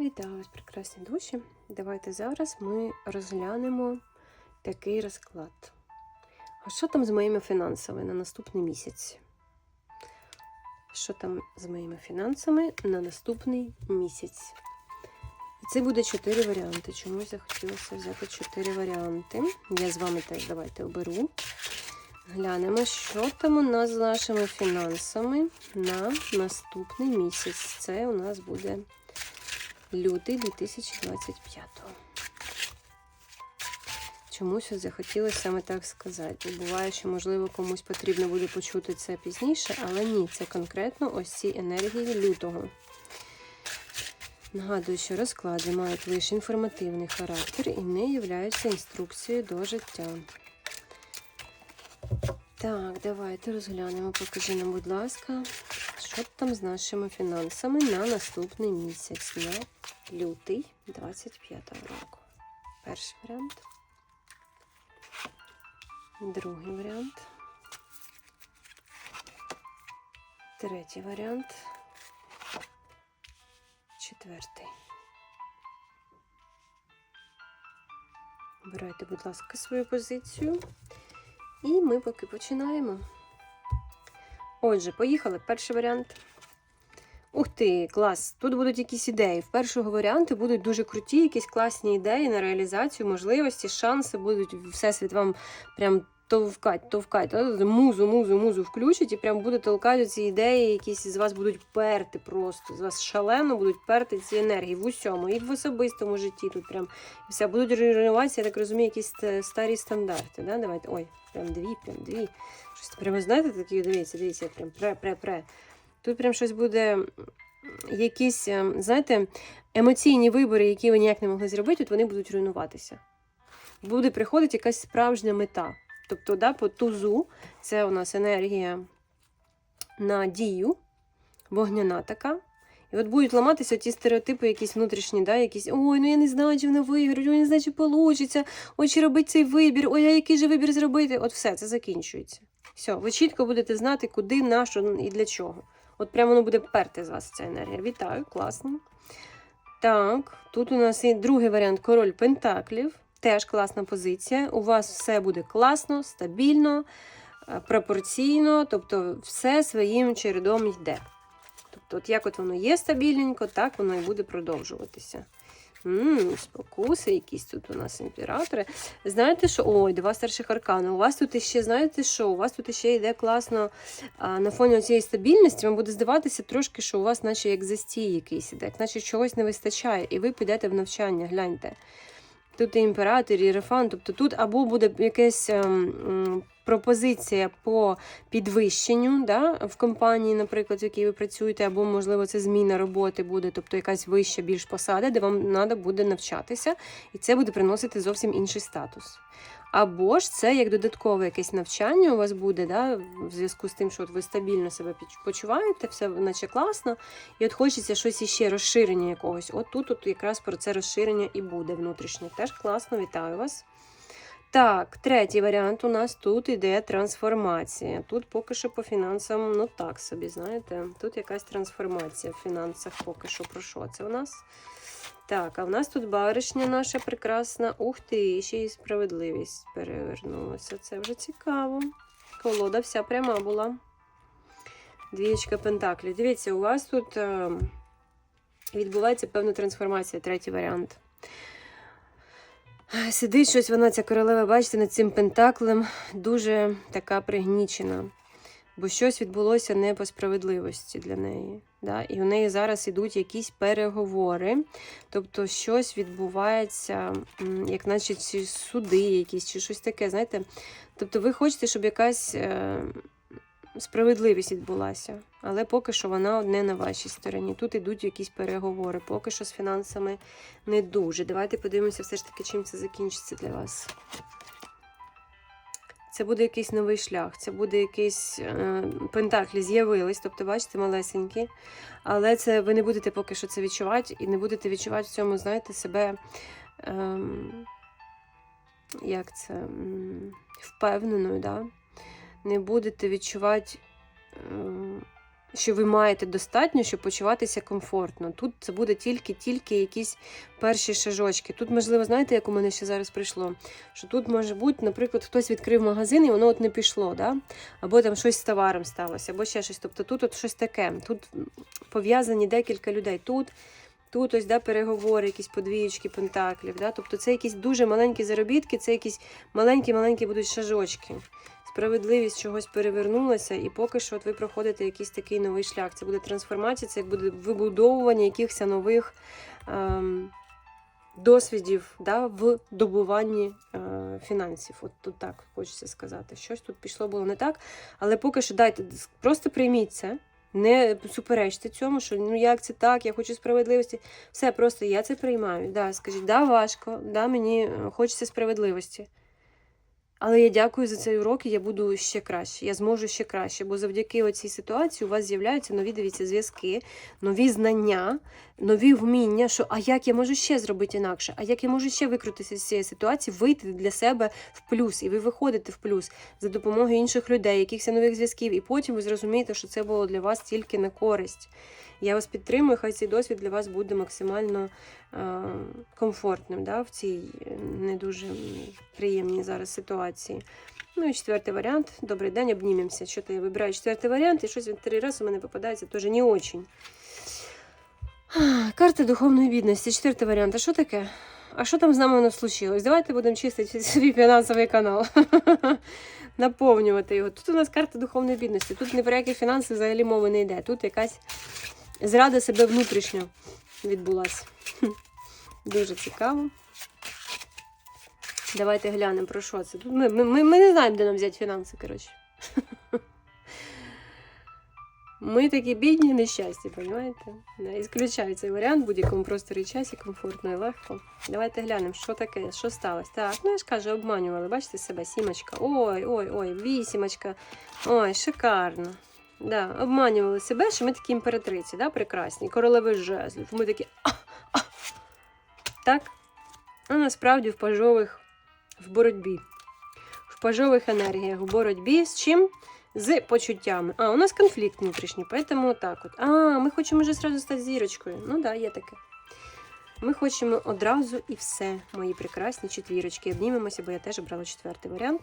Вітаю вас, прекрасні душі. Давайте зараз ми розглянемо такий розклад. А що там з моїми фінансами на наступний місяць? Що там з моїми фінансами на наступний місяць? І це буде чотири варіанти. Чомусь захотілося взяти чотири варіанти. Я з вами теж давайте оберу. Глянемо, що там у нас з нашими фінансами на наступний місяць. Це у нас буде лютий 2025. Чомусь захотілося саме так сказати. Буває, що, можливо, комусь потрібно буде почути це пізніше, але ні, це конкретно ось ці енергії лютого. Нагадую, що розклади мають лише інформативний характер і не являються інструкцією до життя. Так, давайте розглянемо. Покажи нам, будь ласка, що там з нашими фінансами на наступний місяць, на лютий 25 року. Перший варіант. Другий варіант. Третій варіант. Четвертий. Обирайте, будь ласка, свою позицію. І ми поки починаємо. Отже, поїхали. Перший варіант. Ух ти, клас! Тут будуть якісь ідеї. В першого варіанту будуть дуже круті, якісь класні ідеї на реалізацію, можливості, шанси будуть всесвіт вам прям товкать, товкать. Музу, музу, музу включить і прям буде толкати ці ідеї, якісь з вас будуть перти просто. З вас шалено будуть перти ці енергії в усьому, і в особистому житті тут прям все будуть руйнуватися, я так розумію, якісь старі стандарти. Да? Давайте. Ой, прям дві, прям дві. Щось прямо, знаєте, такі, дивіться, дивіться, прям пре-пре-пре. Тут прям щось буде, якісь, ем, знаєте, емоційні вибори, які ви ніяк не могли зробити, от вони будуть руйнуватися. Буде приходити якась справжня мета. Тобто, да, по тузу це у нас енергія на дію, вогняна така. І от будуть ламатися ті стереотипи, якісь внутрішні, да, якісь ой, ну я не знаю, чи вона виграє, ой, я не знаю, чи вийде, ой, чи робити цей вибір, ой, а який же вибір зробити. От все, це закінчується. Все, ви чітко будете знати, куди, на що і для чого. От прямо воно буде перти з вас ця енергія. Вітаю, класно. Так, тут у нас і другий варіант король Пентаклів. Теж класна позиція. У вас все буде класно, стабільно, е, пропорційно, тобто все своїм чередом йде. Тобто, от як от воно є стабільненько, так воно і буде продовжуватися. Ммм, спокуси якісь тут у нас імператори. Знаєте, що ой, два старших аркани. У вас тут іще, знаєте що? У вас тут іще йде класно а, на фоні цієї стабільності. Вам буде здаватися трошки, що у вас, наче як застій якийсь іде, наче чогось не вистачає, і ви підете в навчання, гляньте. Тут і імператор, і Єрофан, тобто тут або буде якась ем, пропозиція по підвищенню да, в компанії, наприклад, в якій ви працюєте, або, можливо, це зміна роботи буде, тобто якась вища більш посада, де вам треба буде навчатися, і це буде приносити зовсім інший статус. Або ж це як додаткове якесь навчання у вас буде, да, в зв'язку з тим, що от ви стабільно себе почуваєте, все наче класно, і от хочеться щось іще розширення якогось. От тут от якраз про це розширення і буде внутрішнє. Теж класно, вітаю вас. Так, третій варіант у нас тут іде трансформація. Тут поки що по фінансам, ну так собі, знаєте, тут якась трансформація в фінансах поки що про що це у нас. Так, а в нас тут баришня наша прекрасна. Ух ти, ще й справедливість перевернулася. Це вже цікаво. Колода вся пряма була. Двієчка Пентаклів. Дивіться, у вас тут е, відбувається певна трансформація, третій варіант. Сидить щось вона, ця королева, бачите, над цим пентаклем дуже така пригнічена. Бо щось відбулося не по справедливості для неї. Да? І у неї зараз ідуть якісь переговори. Тобто щось відбувається, як наче суди якісь, чи щось таке. знаєте. Тобто ви хочете, щоб якась е, справедливість відбулася. Але поки що вона не на вашій стороні. Тут ідуть якісь переговори. Поки що з фінансами не дуже. Давайте подивимося, все ж таки, чим це закінчиться для вас. Це буде якийсь новий шлях, це буде якийсь е, пентаклі з'явились, тобто, бачите, малесенькі. Але це ви не будете поки що це відчувати, і не будете відчувати в цьому, знаєте, себе. ем, як це, впевненою, да? Не будете відчувати ем, що ви маєте достатньо, щоб почуватися комфортно. Тут це буде тільки-тільки якісь перші шажочки. Тут, можливо, знаєте, як у мене ще зараз прийшло? Що тут може бути, наприклад, хтось відкрив магазин і воно от не пішло, да? або там щось з товаром сталося, або ще щось. Тобто тут от щось таке. Тут пов'язані декілька людей. Тут Тут ось да, переговори, якісь подвіючки, пентаклів. Да? Тобто це якісь дуже маленькі заробітки, це якісь маленькі-маленькі будуть шажочки. Справедливість чогось перевернулася, і поки що от ви проходите якийсь такий новий шлях. Це буде трансформація, це буде вибудовування якихось нових ем, досвідів да, в добуванні е, фінансів. От тут так хочеться сказати. Щось тут пішло було не так. Але поки що дайте, просто прийміть це. Не суперечте цьому, що ну як це так, я хочу справедливості. Все, просто я це приймаю. Да, Скажіть, да, важко, да, мені е, хочеться справедливості. Але я дякую за цей урок, і я буду ще краще. Я зможу ще краще, бо завдяки оцій ситуації у вас з'являються нові дивіться зв'язки, нові знання, нові вміння. Що а як я можу ще зробити інакше? А як я можу ще викрутитися з цієї ситуації, вийти для себе в плюс, і ви виходите в плюс за допомогою інших людей, якихось нових зв'язків, і потім ви зрозумієте, що це було для вас тільки на користь. Я вас підтримую, хай цей досвід для вас буде максимально комфортним да, в цій е, не дуже приємній зараз ситуації. Ну і четвертий варіант. Добрий день, обнімемося. Що я вибираю четвертий варіант, і щось він три рази у мене попадається, теж не очень. Карта духовної бідності, четвертий варіант. А що таке? А що там з нами воно случилось? Давайте будемо чистити свій фінансовий канал. Наповнювати його. Тут у нас карта духовної бідності. Тут ні про які фінанси взагалі мови не йде. Тут якась зрада себе внутрішньо відбулася. Дуже цікаво. Давайте глянемо про що це. Ми, ми, ми, не знаємо, де нам взяти фінанси, коротше. Ми такі бідні, нещасті, розумієте? Ісключаю цей варіант будь-якому просторі часі, комфортно і легко. Давайте глянемо, що таке, що сталося. Так, ну я ж кажу, обманювали, бачите себе, сімочка. Ой, ой, ой, вісімочка. Ой, шикарно. Да, обманювали себе, що ми такі імператриці, да, прекрасні, королеви жезлів. Ми такі. А, а. Так? А насправді в пажових в боротьбі. В пажових енергіях, в боротьбі з чим? З почуттями. А, у нас конфлікт внутрішній, поэтому так от. А, ми хочемо вже зразу стати зірочкою. Ну так, да, є таке. Ми хочемо одразу і все, мої прекрасні четвірочки. Обнімемося, бо я теж брала четвертий варіант.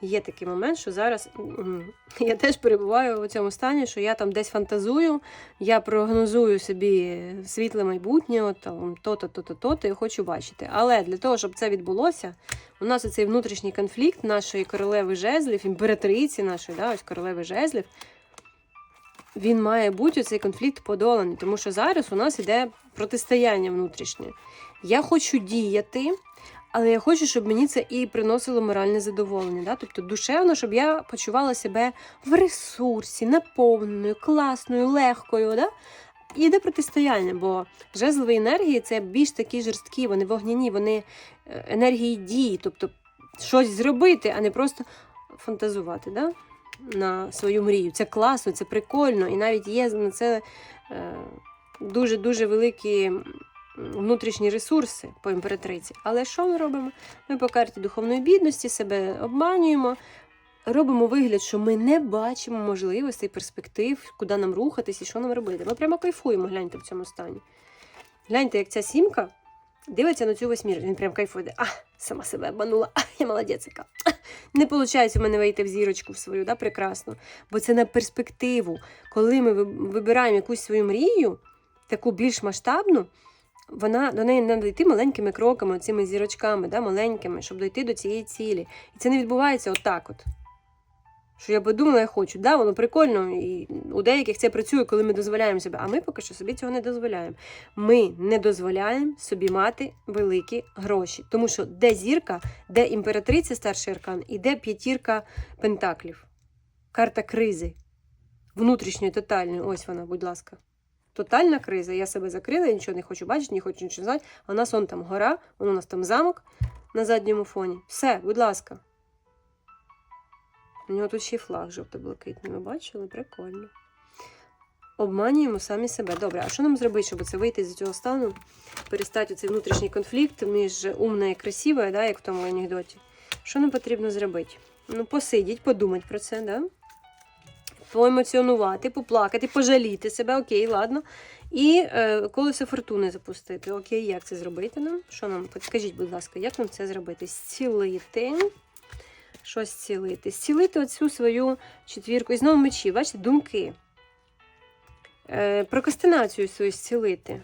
Є такий момент, що зараз я теж перебуваю у цьому стані, що я там десь фантазую, я прогнозую собі світле майбутнє, там, то-то, то-то, то-то, і хочу бачити. Але для того, щоб це відбулося, у нас оцей внутрішній конфлікт нашої королеви жезлів, імператриці нашої, да, ось королеви жезлів, він має бути цей конфлікт подоланий, тому що зараз у нас іде протистояння внутрішнє. Я хочу діяти. Але я хочу, щоб мені це і приносило моральне задоволення. Да? Тобто душевно, щоб я почувала себе в ресурсі, наповненою, класною, легкою. Да? І протистояння, бо жезлові енергії це більш такі жорсткі, вони вогняні, вони е, енергії дії, тобто щось зробити, а не просто фантазувати да? на свою мрію. Це класно, це прикольно, і навіть є на це дуже-дуже великі внутрішні ресурси по імператриці. Але що ми робимо? Ми по карті духовної бідності себе обманюємо, робимо вигляд, що ми не бачимо можливостей, перспектив, куди нам рухатись і що нам робити. Ми прямо кайфуємо, гляньте в цьому стані. Гляньте, як ця сімка дивиться на цю восьмірку. Він прям кайфує. А, сама себе обманула, а, я молодець. яка. Не виходить у мене вийти в зірочку в свою, да, прекрасно. Бо це на перспективу. Коли ми вибираємо якусь свою мрію, таку більш масштабну, вона до неї треба йти маленькими кроками, цими зірочками, да, маленькими, щоб дойти до цієї цілі. І це не відбувається отак. от. Що я подумала, я хочу. Да, Воно прикольно, і у деяких це працює, коли ми дозволяємо себе. А ми поки що собі цього не дозволяємо. Ми не дозволяємо собі мати великі гроші. Тому що де зірка, де імператриця старший аркан, і де п'ятірка пентаклів. Карта кризи. Внутрішньої, тотальної. Ось вона, будь ласка тотальна криза. Я себе закрила, я нічого не хочу бачити, не хочу нічого знати. А у нас он там гора, вон у нас там замок на задньому фоні. Все, будь ласка. У нього тут ще й флаг жовто-блакитний. Ви бачили? Прикольно. Обманюємо самі себе. Добре, а що нам зробити, щоб це вийти з цього стану? Перестати цей внутрішній конфлікт між умною і красивою, да, як в тому анекдоті. Що нам потрібно зробити? Ну, посидіть, подумати про це, да? Поемоціонувати, поплакати, пожаліти себе, окей, ладно. І е, колесо фортуни запустити. Окей, як це зробити нам? Що нам? Підкажіть, будь ласка, як нам це зробити? Зцілити. Що зцілити? Зцілити оцю свою четвірку. І знову мечі, бачите, думки. Е, прокрастинацію свою зцілити.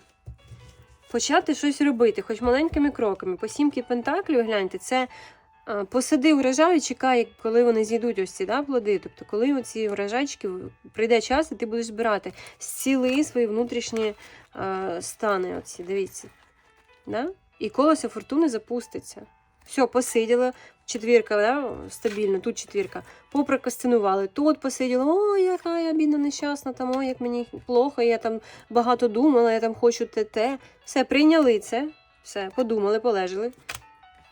Почати щось робити, хоч маленькими кроками. По сімки пентаклів, гляньте, це посади урожай і чекай, коли вони зійдуть ось ці да, плоди. Тобто, коли оці урожайчики прийде час, і ти будеш збирати. Зціли свої внутрішні а, стани. Оці, дивіться. Да? І колесо фортуни запуститься. Все, посиділа, четвірка, да, стабільно, тут четвірка. Попрокрастинували, тут посиділа, ой, яка я бідна нещасна, там, ой, як мені плохо, я там багато думала, я там хочу те, те. Все, прийняли це, все, подумали, полежали.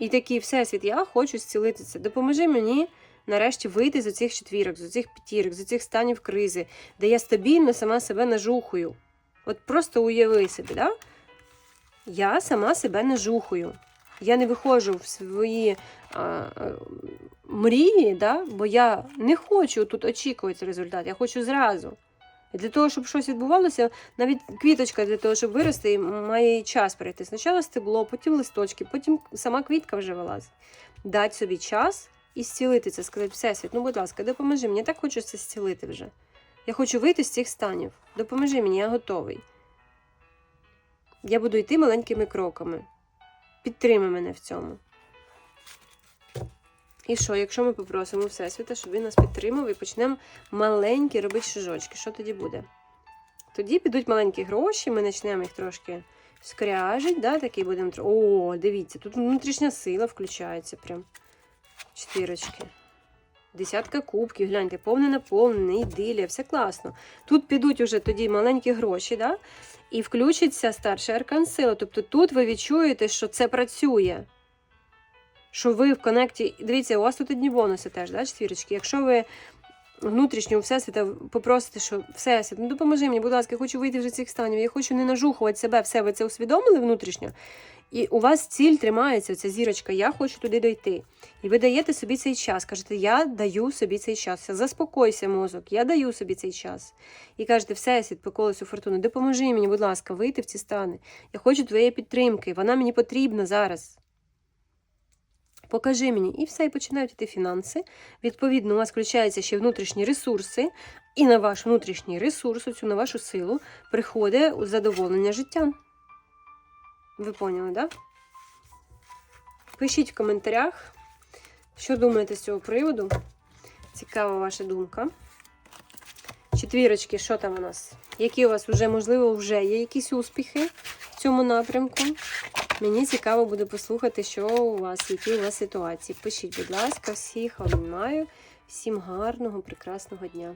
І такий всесвіт, я хочу зцілити це. Допоможи мені нарешті вийти з цих четвірок, з цих п'ятірок, з цих станів кризи, де я стабільно сама себе нажухую. От просто уяви собі, да? я сама себе нажухую. Я не виходжу в свої а, а, мрії, да? бо я не хочу тут очікувати результат, я хочу зразу. Для того, щоб щось відбувалося, навіть квіточка для того, щоб вирости, має час пройти. Спочатку стебло, потім листочки, потім сама квітка вже вилазить. Дати собі час і зцілити це, сказати, Всесвіт, ну, будь ласка, допоможи мені, я так хочу це зцілити вже. Я хочу вийти з цих станів. Допоможи мені, я готовий. Я буду йти маленькими кроками. Підтримай мене в цьому. І що, якщо ми попросимо Всесвіта, щоб він нас підтримав і почнемо маленькі робити шажочки, що тоді буде? Тоді підуть маленькі гроші, ми почнемо їх трошки скряжити, да, такий будемо. О, дивіться, тут внутрішня сила включається прям. Четвірочки. Десятка кубків, гляньте, повне наповнене, ідилія, все класно. Тут підуть уже тоді маленькі гроші, да? і включиться старший аркан сила. Тобто тут ви відчуєте, що це працює. Що ви в коннекті. Дивіться, у вас тут одні бонуси теж, да, четвірочки. Якщо ви внутрішнього всесвіта попросите, що всесвіт, ну допоможи мені, будь ласка, я хочу вийти вже з цих станів, я хочу не нажухувати себе, все, ви це усвідомили внутрішньо. І у вас ціль тримається, ця зірочка, я хочу туди дойти. І ви даєте собі цей час. Кажете, я даю собі цей час. Заспокойся, мозок, я даю собі цей час. І кажете, всесвіт по колесу фортуни, допоможи мені, будь ласка, вийти в ці стани. Я хочу твоєї підтримки, вона мені потрібна зараз. Покажи мені, і все, і починають йти фінанси. Відповідно, у вас включаються ще внутрішні ресурси, і на ваш внутрішній ресурс, оцю на вашу силу, приходить задоволення життям. Ви поняли, так? Да? Пишіть в коментарях, що думаєте з цього приводу. Цікава ваша думка. Четвірочки, що там у нас? Які у вас вже, можливо, вже є якісь успіхи в цьому напрямку? Мені цікаво буде послухати, що у вас, які у вас ситуації. Пишіть, будь ласка, всіх обіймаю. Всім гарного, прекрасного дня.